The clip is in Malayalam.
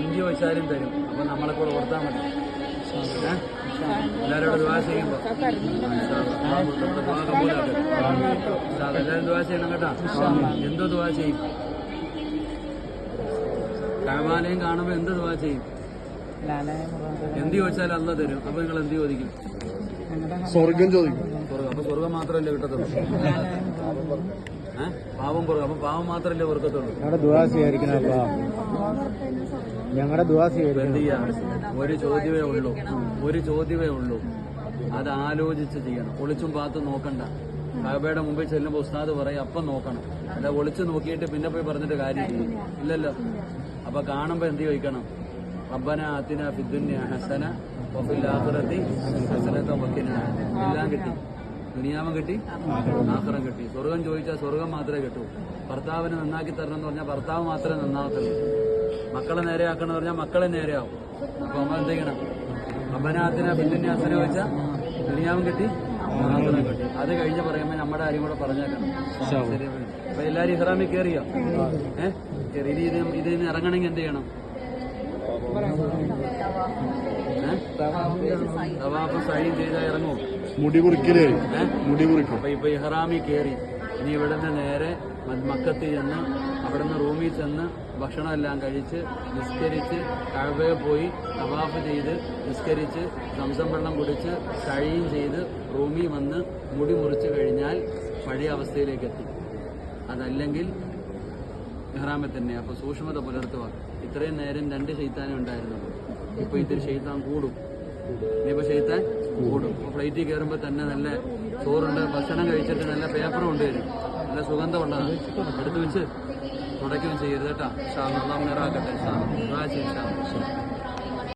എന്ത് ചോദിച്ചാലും തരും. അപ്പൊ നമ്മളെ കൂടെ ഓർത്താൽ മതി? എല്ലാവരോടും ദുവാ ചെയ്യുമ്പോ. എല്ലാവരും ദുവാ ചെയ്യണം കേട്ടോ. എന്തോ ദുവാ ചെയ്യും. കഴമാലയും കാണുമ്പോ എന്ത് ദുവാ ചെയ്യും? എന്ത് ചോദിച്ചാലും അല്ല തരും. അപ്പൊ നിങ്ങൾ എന്ത് ചോദിക്കും? സ്വർഗം ചോദിക്കും. സ്വർഗം അപ്പൊ സ്വർഗം മാത്രമല്ലേ കിട്ടത്തുള്ളൂ. പാവം കുറവ്. അപ്പൊ പാവം മാത്രമല്ലേ പുറക്കത്തുള്ളൂ ഞങ്ങളുടെ ദുവാ സ്വീകരിക്കണപ്പാ ഞങ്ങളുടെ ദുവാ സ്വീകരിക്കണം ഒരു ചോദ്യമേ ഉള്ളൂ. ഒരു ചോദ്യമേ ഉള്ളൂ. അത് ആലോചിച്ച് ചെയ്യണം. ഒളിച്ചും പാത്തും നോക്കണ്ട. കാബയുടെ മുമ്പിൽ ചെല്ലുമ്പോൾ ഉസ്താദ് പറയും അപ്പം നോക്കണം. അല്ല ഒളിച്ചു നോക്കിയിട്ട് പിന്നെ പോയി പറഞ്ഞിട്ട് കാര്യമില്ല ഇല്ലല്ലോ. അപ്പൊ കാണുമ്പോ എന്ത് ചോദിക്കണം? റബ്ബന അത്തിന ഫിദ്ദുന്യ ഹസന വഫിൽ ആഖിറതി ഹസനത വഖിന എല്ലാം കിട്ടി. ദുനിയാമം കിട്ടി ആഹ്റം കിട്ടി. സ്വർഗം ചോദിച്ചാൽ സ്വർഗം മാത്രമേ കിട്ടൂ. ഭർത്താവിനെ നന്നാക്കി തരണം എന്ന് പറഞ്ഞാൽ ഭർത്താവ് മാത്രമേ നന്നാകത്തുള്ളൂ. മക്കളെ നേരെയാക്കണം എന്ന് പറഞ്ഞാൽ മക്കളെ നേരെയാവും. അപ്പൊ നമ്മൾ എന്ത് ചെയ്യണം? അബനാത്തിന ബിന്ദിന്റെ അസന വെച്ചാൽ ദുനിയാമം കിട്ടി ആഹ്റം കിട്ടി. അത് കഴിഞ്ഞ് പറയുമ്പോൾ നമ്മുടെ കാര്യം കൂടെ പറഞ്ഞേക്കണം. അപ്പൊ എല്ലാരും ഇഹ്റാമിൽ കയറിയോ ഏഹ്? ഇനി ഇത് ഇതിൽ നിന്ന് ഇറങ്ങണമെങ്കിൽ എന്ത് ചെയ്യണം? തവാഫ് സൈൻ ചെയ്താൽ ഇറങ്ങും. മുടി കുറിക്കലേ. മുടി കുറിക്കും. അപ്പൊ ഇപ്പൊ ഇഹ്റാമി കയറി ഇനി ഇവിടുന്ന് നേരെ മക്കത്തിൽ മക്കത്ത് ചെന്ന് അവിടുന്ന് റൂമിൽ ചെന്ന് ഭക്ഷണം എല്ലാം കഴിച്ച് നിസ്കരിച്ച് കഴവയെ പോയി തവാഫ് ചെയ്ത് നിസ്കരിച്ച് സംസം വെള്ളം കുടിച്ച് കഴിയും ചെയ്ത് റൂമിൽ വന്ന് മുടി മുറിച്ച് കഴിഞ്ഞാൽ പഴയ അവസ്ഥയിലേക്ക് എത്തും. അതല്ലെങ്കിൽ ഇഹ്റാമെ തന്നെ. അപ്പൊ സൂക്ഷ്മത പുലർത്തുക. ഇത്രയും നേരം രണ്ട് ചെയ്താനുണ്ടായിരുന്നു ഉണ്ടായിരുന്നുള്ളൂ. ഇപ്പൊ ഇതിൽ ശൈത്താൻ കൂടും. ഇനിയിപ്പോ ശൈത്താൻ കൂടും. ഫ്ലൈറ്റിൽ കയറുമ്പോ തന്നെ നല്ല ചോറുണ്ട് ഭക്ഷണം കഴിച്ചിട്ട് നല്ല പേപ്പറും ഉണ്ട് വരും. നല്ല സുഗന്ധമുള്ളതാണ്. എടുത്തു വെച്ച് തുടയ്ക്കുകയും ചെയ്യരുത് കേട്ടോ. ഷാ നിറാക്കട്ടെ ഷാ.